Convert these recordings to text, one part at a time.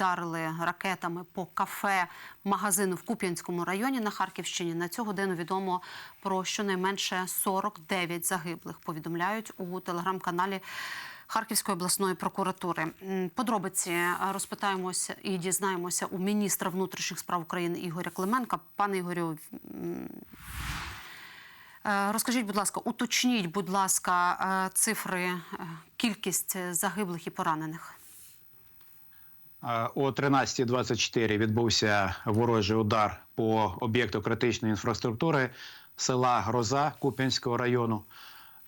вдарили ракетами по кафе магазину в Куп'янському районі на Харківщині. На цю годину відомо про щонайменше 49 загиблих. Повідомляють у телеграм-каналі. Харківської обласної прокуратури подробиці е, розпитаємося і дізнаємося у міністра внутрішніх справ України Ігоря Клименка. Пане Ігорю, Е, Розкажіть, будь ласка, уточніть, будь ласка, е, цифри, кількість загиблих і поранених. О 13.24 відбувся ворожий удар по об'єкту критичної інфраструктури села Гроза Куп'янського району.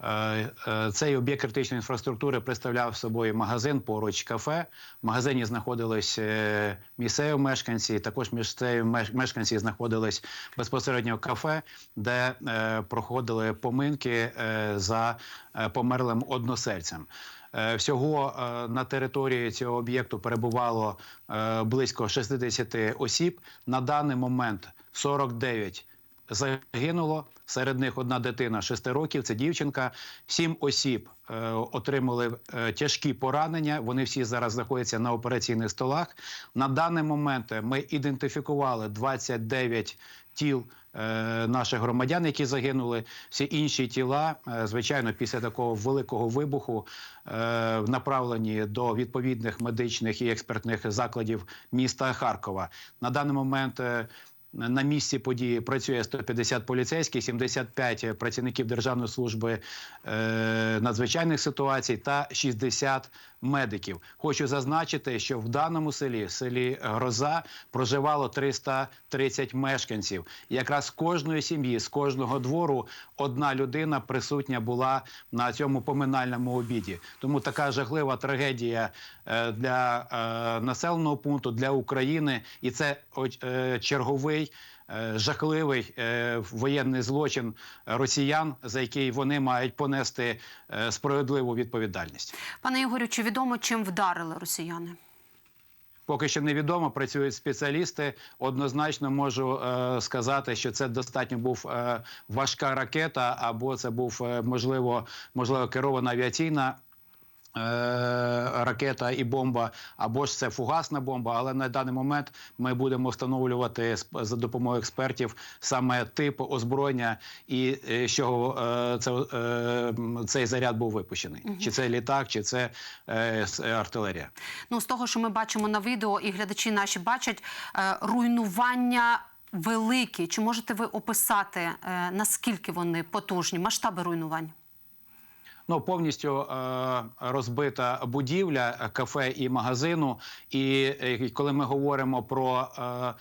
Е, е, Цей об'єкт критичної інфраструктури представляв собою магазин поруч кафе. В магазині знаходились е, місцеві мешканці. Також місцеві меш- мешканці знаходились безпосередньо кафе, де проходили поминки за померлим односельцем. Е, Всього е, на території цього об'єкту перебувало е, близько 60 осіб. На даний момент 49 загинуло. Серед них одна дитина 6 років, це дівчинка. Сім осіб отримали тяжкі поранення. Вони всі зараз знаходяться на операційних столах. На даний момент ми ідентифікували 29 тіл наших громадян, які загинули. Всі інші тіла, е, звичайно, після такого великого вибуху е, направлені до відповідних медичних і експертних закладів міста Харкова. На даний момент. На місці події працює 150 поліцейських, 75 працівників Державної служби е, надзвичайних ситуацій та 60 медиків. Хочу зазначити, що в даному селі, селі Гроза, проживало 330 мешканців. Якраз з кожної сім'ї, з кожного двору одна людина присутня була на цьому поминальному обіді. Тому така жахлива трагедія е, для е, населеного пункту, для України, і це е, черговий. Е, Жахливий е, воєнний злочин росіян, за який вони мають понести е, справедливу відповідальність. Пане Ігорю, чи відомо, чим вдарили росіяни? Поки що невідомо, працюють спеціалісти. Однозначно можу е, сказати, що це достатньо був е, важка ракета, або це був е, можливо, можливо керована авіаційна. Е, Ракета і бомба, або ж це фугасна бомба. Але на даний момент ми будемо встановлювати за допомогою експертів саме тип озброєння і е, з чого е, це, цей заряд був випущений. Чи це літак, чи це артилерія. Ну, з того, що ми бачимо на відео, і глядачі наші бачать, руйнування великі. Чи можете ви описати, наскільки вони потужні, масштаби руйнувань? Ну, повністю е, розбита будівля е, кафе і магазину. І і коли ми говоримо про е, е,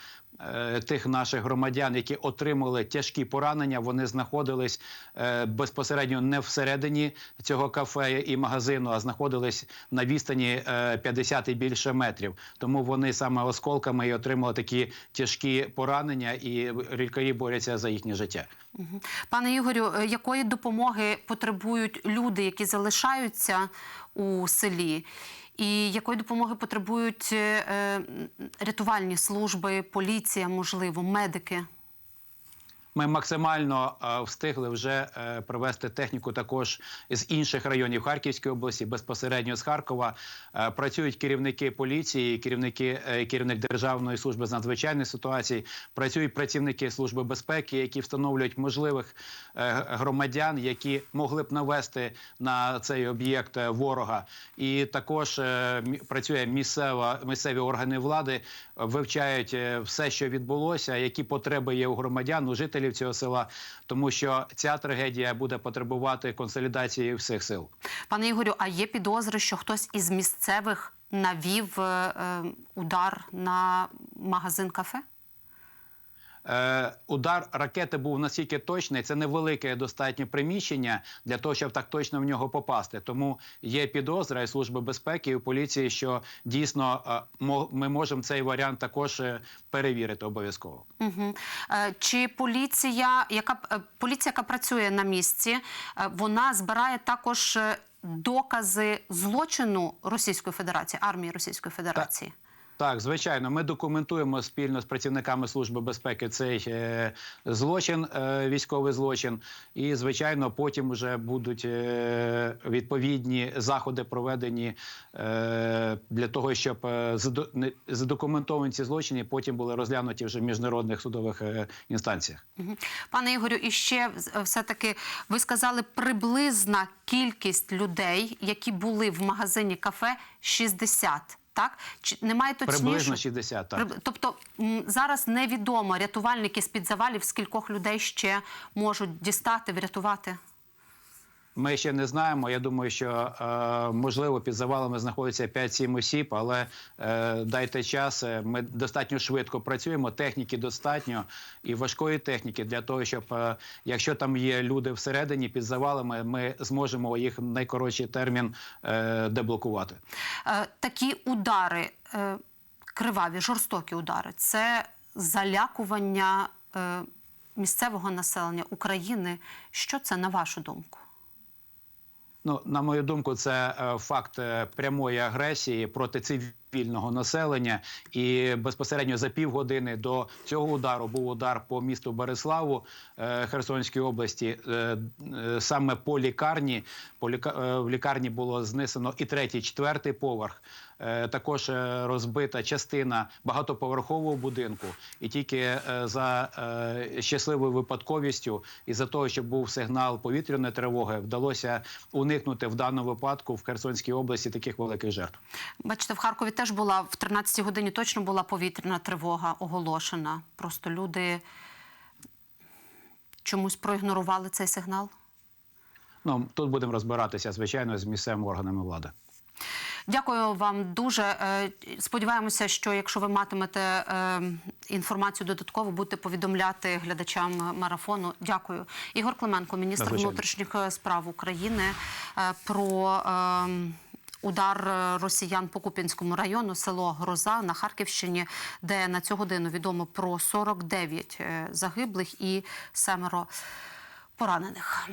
тих наших громадян, які отримали тяжкі поранення, вони знаходились е, безпосередньо не всередині цього кафе і магазину, а знаходились на відстані е, 50 і більше метрів. Тому вони саме осколками і отримали такі тяжкі поранення, і лікарі борються за їхнє життя. Пане Ігорю, е, якої допомоги потребують люди, які залишаються у селі? І якої допомоги потребують е, рятувальні служби, поліція, можливо, медики? Ми максимально е, встигли вже е, привести техніку також з інших районів Харківської області, безпосередньо з Харкова. Е, працюють керівники поліції, керівники керівник Державної служби з надзвичайних ситуацій. Працюють працівники служби безпеки, які встановлюють можливих громадян, які могли б навести на цей об'єкт ворога. І також працює місцева місцеві органи влади, вивчають все, що відбулося, які потреби є у громадян, у жителів цього села, тому що ця трагедія буде потребувати консолідації всіх сил. Пане Ігорю, а є підозри, що хтось із місцевих навів е, е, удар на магазин кафе? Е, удар ракети був настільки точний, це невелике достатнє приміщення для того, щоб так точно в нього попасти. Тому є підозра і служби безпеки і поліції, що дійсно е, ми можемо цей варіант також е, перевірити обов'язково. Угу. Е, чи поліція, яка е, поліція, яка працює на місці, е, вона збирає також докази злочину Російської Федерації, армії Російської Федерації? Так, звичайно, ми документуємо спільно з працівниками Служби безпеки цей е, злочин, е, військовий злочин. І, звичайно, потім вже будуть е, відповідні заходи проведені е, для того, щоб е, задокументовані ці злочини потім були розглянуті вже в міжнародних судових е, інстанціях. Пане Ігорю, і ще е, все-таки ви сказали приблизна кількість людей, які були в магазині кафе 60, так? Чи немає точніше? Приблизно 60, так. Тобто зараз невідомо рятувальники з-під завалів, скількох людей ще можуть дістати, врятувати. Ми ще не знаємо. Я думаю, що е, можливо під завалами знаходиться 5-7 осіб, але е, дайте час. Е, Ми достатньо швидко працюємо. Техніки достатньо і важкої техніки для того, щоб якщо там є люди всередині під завалами, ми зможемо їх в найкоротший термін деблокувати. Такі удари, криваві, жорстокі удари, це залякування місцевого населення України. Що це на вашу думку? Ну, на мою думку, це е, факт е, прямої агресії проти цивільного населення. І безпосередньо за півгодини до цього удару був удар по місту Береславу е, Херсонської області. Е, е, саме по лікарні. В лікарні було знесено і третій, і четвертий поверх. Також розбита частина багатоповерхового будинку, і тільки за щасливою випадковістю і за того, що був сигнал повітряної тривоги, вдалося уникнути в даному випадку в Херсонській області таких великих жертв. Бачите, в Харкові теж була в 13-й годині точно була повітряна тривога оголошена. Просто люди чомусь проігнорували цей сигнал. Ну тут будемо розбиратися звичайно з місцевими органами влади. Дякую вам дуже. Е, Сподіваємося, що якщо ви матимете е, інформацію додатково, будете повідомляти глядачам марафону. Дякую. Ігор Клименко, міністр Надзвичайно. внутрішніх е, справ України, про е, удар е, росіян по Куп'янському району, село Гроза на Харківщині, де на цю годину відомо про 49 е, загиблих і семеро поранених.